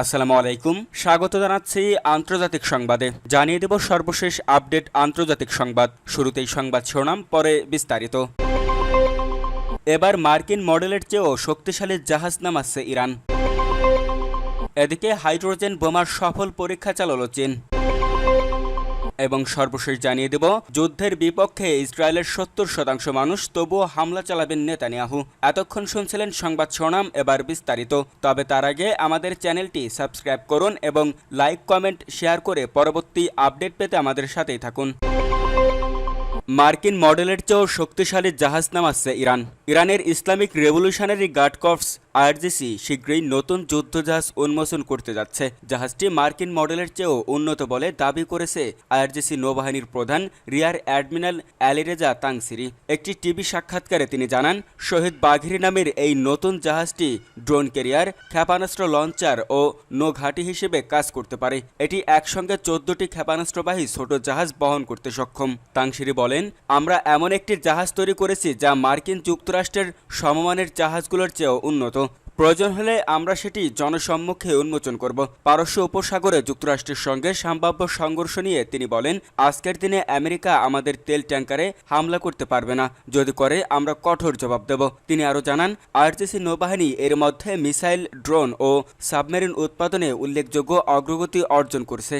আসসালামু আলাইকুম। স্বাগত জানাচ্ছি আন্তর্জাতিক সংবাদে। জানিয়ে দেব সর্বশেষ আপডেট আন্তর্জাতিক সংবাদ। শুরুতেই সংবাদ শিরোনাম, পরে বিস্তারিত। এবার মার্কিন মডেলের চেয়েও শক্তিশালী জাহাজ নামাচ্ছে ইরান। এদিকে হাইড্রোজেন বোমার সফল পরীক্ষা চালালো চীন। এবং সর্বশেষ জানিয়ে দেব, যুদ্ধের বিপক্ষে ইসরায়েলের সত্তর শতাংশ মানুষ তবুও হামলা চালাবেন নেতানিয়াহু। এতক্ষণ শুনছিলেন সংবাদ শোনাম এবার বিস্তারিত। তবে তার আগে আমাদের চ্যানেলটি সাবস্ক্রাইব করুন এবং লাইক, কমেন্ট, শেয়ার করে পরবর্তী আপডেট পেতে আমাদের সাথেই থাকুন। মার্কিন মডেলের চেয়েও শক্তিশালী জাহাজ নামাচ্ছে ইরান। ইরানের Islamic revolutionary guard corps IRGC শীঘ্রই নতুন যুদ্ধজাহাজ উন্মোচন করতে যাচ্ছে। জাহাজটি মার্কিন মডেলের চেয়েও উন্নত বলে দাবি করেছে আইআরজিসি নৌবাহিনীর প্রধান রিয়ার অ্যাডমিরাল অ্যালিরেজা তাংসিরি। একটি টিভি সাক্ষাৎকারে তিনি জানান, শহীদ বাঘিরি নামের এই নতুন জাহাজটি ড্রোন ক্যারিয়ার, ক্ষেপণাস্ত্র লঞ্চার ও নৌঘাটি হিসেবে কাজ করতে পারে। এটি একসঙ্গে চোদ্দটি ক্ষেপণাস্ত্রবাহী ছোট জাহাজ বহন করতে সক্ষম। তাংসিরি বলেন, আমরা এমন একটি জাহাজ তৈরি করেছি যা মার্কিন যুক্তরাষ্ট্রের সমমানের জাহাজগুলোর চেয়েও উন্নত। প্রয়োজন হলে আমরা সেটি জনসম্মুখে উন্মোচন করব। পারস্য উপসাগরে যুক্তরাষ্ট্রের সঙ্গে সম্ভাব্য সংঘর্ষ নিয়ে তিনি বলেন, আজকের দিনে আমেরিকা আমাদের তেল ট্যাঙ্কারে হামলা করতে পারবে না। যদি করে, আমরা কঠোর জবাব দেব। তিনি আরও জানান, আরজিসি নৌবাহিনী এর মধ্যে মিসাইল, ড্রোন ও সাবমেরিন উৎপাদনে উল্লেখযোগ্য অগ্রগতি অর্জন করছে।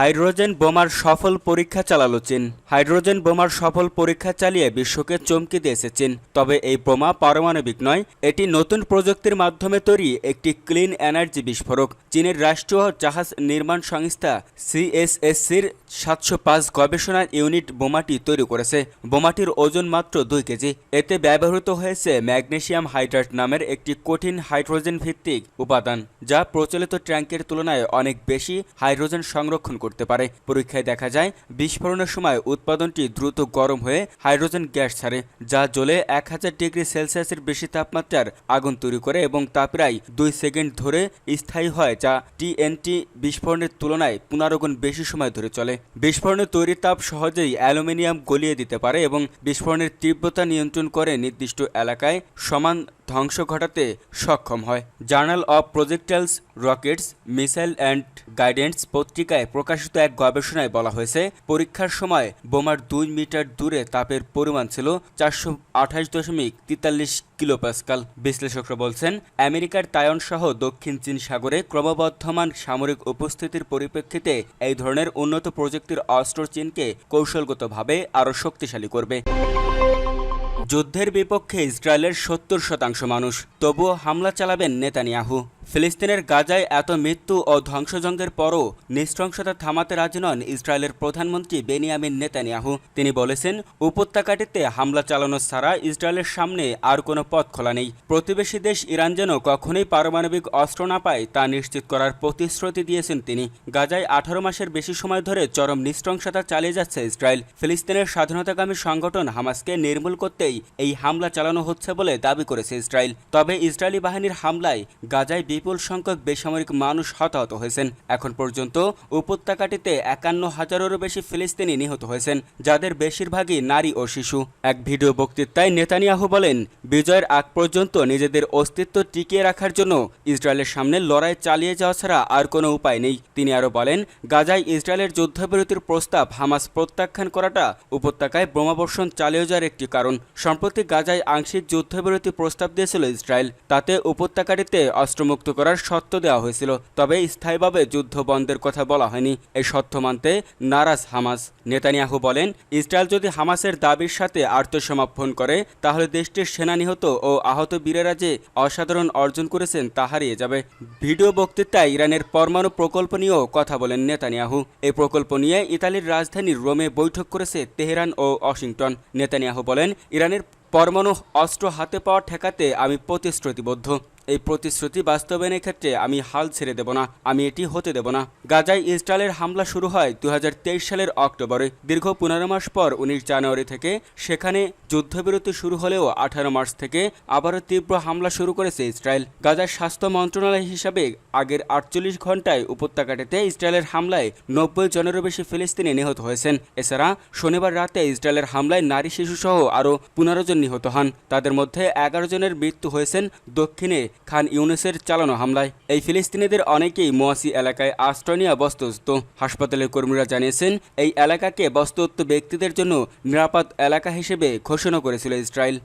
হাইড্রোজেন বোমার সফল পরীক্ষা চালালো চীন। হাইড্রোজেন বোমার সফল পরীক্ষা চালিয়ে বিশ্বকে চমকে দিয়েছে চীন। তবে এই বোমা পারমাণবিক নয়, এটি নতুন প্রযুক্তির মাধ্যমে তৈরি একটি ক্লিন এনার্জি বিস্ফোরক। চীনের রাষ্ট্রীয় জাহাজ নির্মাণ সংস্থা সিএসএসসির সাতশো পাঁচ গবেষণা ইউনিট বোমাটি তৈরি করেছে। বোমাটির ওজন মাত্র দুই কেজি। এতে ব্যবহৃত হয়েছে ম্যাগনেসিয়াম হাইড্রাট নামের একটি কঠিন হাইড্রোজেন ভিত্তিক উপাদান, যা প্রচলিত ট্যাঙ্কের তুলনায় অনেক বেশি হাইড্রোজেন সংরক্ষণ করতে পারে। পরীক্ষায় দেখা যায়, বিস্ফোরণের সময় উৎপাদনটি দ্রুত গরম হয়ে হাইড্রোজেন গ্যাস ছাড়ে, যা জ্বলে এক হাজার ডিগ্রি সেলসিয়াসের বেশি তাপমাত্রার আগুন তৈরি করে এবং তা প্রায় দুই সেকেন্ড ধরে স্থায়ী হয়, যা টিএনটি বিস্ফোরণের তুলনায় পনেরো বেশি সময় ধরে চলে। বিস্ফোরণের তৈরি তাপ সহজেই অ্যালুমিনিয়াম গলিয়ে দিতে পারে এবং বিস্ফোরণের তীব্রতা নিয়ন্ত্রণ করে নির্দিষ্ট এলাকায় সমান ধ্বংস ঘটাতে সক্ষম হয়। Journal of projectiles rockets missile and guidance পত্রিকায় প্রকাশিত এক গবেষণায় বলা হয়েছে, পরীক্ষার সময় বোমার দুই মিটার দূরে তাপের পরিমাণ ছিল চারশো আঠাশ দশমিক তেতাল্লিশ কিলোপাস্কাল। বিশ্লেষকরা বলছেন, আমেরিকার তায়ন সহ দক্ষিণ চীন সাগরে ক্রমবর্ধমান সামরিক উপস্থিতির পরিপ্রেক্ষিতে এই ধরনের উন্নত প্রযুক্তির অস্ত্র চীনকে কৌশলগতভাবে আরও শক্তিশালী করবে। যুদ্ধের বিপক্ষে ইসরায়েলের সত্তর শতাংশ মানুষ তবুও হামলা চালাবেন নেতানিয়াহু। ফিলিস্তিনের গাজায় এত মৃত্যু ও ধ্বংসজঙ্গের পরও নৃশংসতা থামাতে রাজি নন ইসরায়েলের প্রধানমন্ত্রী বেনিয়ামিন নেতানিয়াহু। তিনি বলেছেন, উপত্যকাটিতে হামলা চালানো ছাড়া ইসরায়েলের সামনে আর কোনো পথ খোলা নেই। প্রতিবেশী দেশ ইরান যেন কখনোই পারমাণবিক অস্ত্র না পায়, তা নিশ্চিত করার প্রতিশ্রুতি দিয়েছেন তিনি। গাজায় আঠারো মাসের বেশি সময় ধরে চরম নৃশংসতা চালিয়ে যাচ্ছে ইসরায়েল। ফিলিস্তিনের স্বাধীনতাকামী সংগঠন হামাসকে নির্মূল করতেই এই হামলা চালানো হচ্ছে বলে দাবি করেছে ইসরায়েল। তবে ইসরায়েলি বাহিনীর হামলায় গাজায় বিপুল সংখ্যক বেসামরিক মানুষ হতাহত হয়েছেন। এখন পর্যন্ত উপত্যকাটিতে একান্ন হাজারেরও বেশি ফিলিস্তিনি নিহত হয়েছেন, যাদের বেশিরভাগই নারী ও শিশু। এক ভিডিও বক্তৃতায় নেতানিয়াহু বলেন, বিজয়ের আগ পর্যন্ত নিজেদের অস্তিত্ব টিকিয়ে রাখার জন্য ইসরায়েলের সামনে লড়াই চালিয়ে যাওয়া ছাড়া আর কোনো উপায় নেই। তিনি আরও বলেন, গাজায় ইসরায়েলের যুদ্ধবিরতির প্রস্তাব হামাস প্রত্যাখ্যান করাটা উপত্যকায় বোমাবর্ষণ চালিয়ে যাওয়ার একটি কারণ। সম্প্রতি গাজায় আংশিক যুদ্ধবিরতি প্রস্তাব দিয়েছিল ইসরায়েল। তাতে উপত্যকাটিতে অস্ত্রমুক্ত মুক্ত করার শর্ত দেওয়া হয়েছিল, তবে স্থায়ীভাবে যুদ্ধ বন্ধের কথা বলা হয়নি। এই শর্ত মানতে নারাজ হামাস। নেতানিয়াহু বলেন, ইসরায়েল যদি হামাসের দাবির সাথে আত্মসমর্পণ করে, তাহলে দেশটির সেনা নিহত ও আহত বীরেরা যে অসাধারণ অর্জন করেছেন তা হারিয়ে যাবে। ভিডিও বক্তৃতায় ইরানের পরমাণু প্রকল্প নিয়েও কথা বলেন নেতানিয়াহু। এই প্রকল্প নিয়ে ইতালির রাজধানী রোমে বৈঠক করেছে তেহরান ও ওয়াশিংটন। নেতানিয়াহু বলেন, ইরানের পরমাণু অস্ত্র হাতে পাওয়া ঠেকাতে আমি প্রতিশ্রুতিবদ্ধ। এই প্রতিশ্রুতি বাস্তবায়নের ক্ষেত্রে আমি হাল ছেড়ে দেব না, আমি এটি হতে দেব না। গাজায় ইসরায়েলের হামলা শুরু হয় দু হাজার তেইশ সালের অক্টোবরে। দীর্ঘ পনেরো মাস পর উনিশ জানুয়ারি থেকে সেখানে যুদ্ধবিরতি শুরু হলেও আঠারো মার্চ থেকে আবারও তীব্র হামলা শুরু করেছে ইসরায়েল। গাজার স্বাস্থ্য মন্ত্রণালয় হিসাবে আগের আটচল্লিশ ঘন্টায় উপত্যকাটিতে ইসরায়েলের হামলায় নব্বই জনেরও বেশি ফিলিস্তিনি নিহত হয়েছেন। এছাড়া শনিবার রাতে ইসরায়েলের হামলায় নারী শিশুসহ আরও পনেরো জন নিহত হন। তাদের মধ্যে এগারো জনের মৃত্যু হয়েছেন দক্ষিণে খান ইউনুসের চালানো হামলায়। এই ফিলিস্তিনিদের অনেকেই মোয়াসি এলাকায় আশ্রয় নিয়ে বস্তুস্থ হাসপাতালের কর্মীরা জানিয়েছেন, এই এলাকাকে বস্তুত ব্যক্তিদের জন্য নিরাপদ এলাকা হিসেবে ঘোষণা করেছিল ইসরায়েল।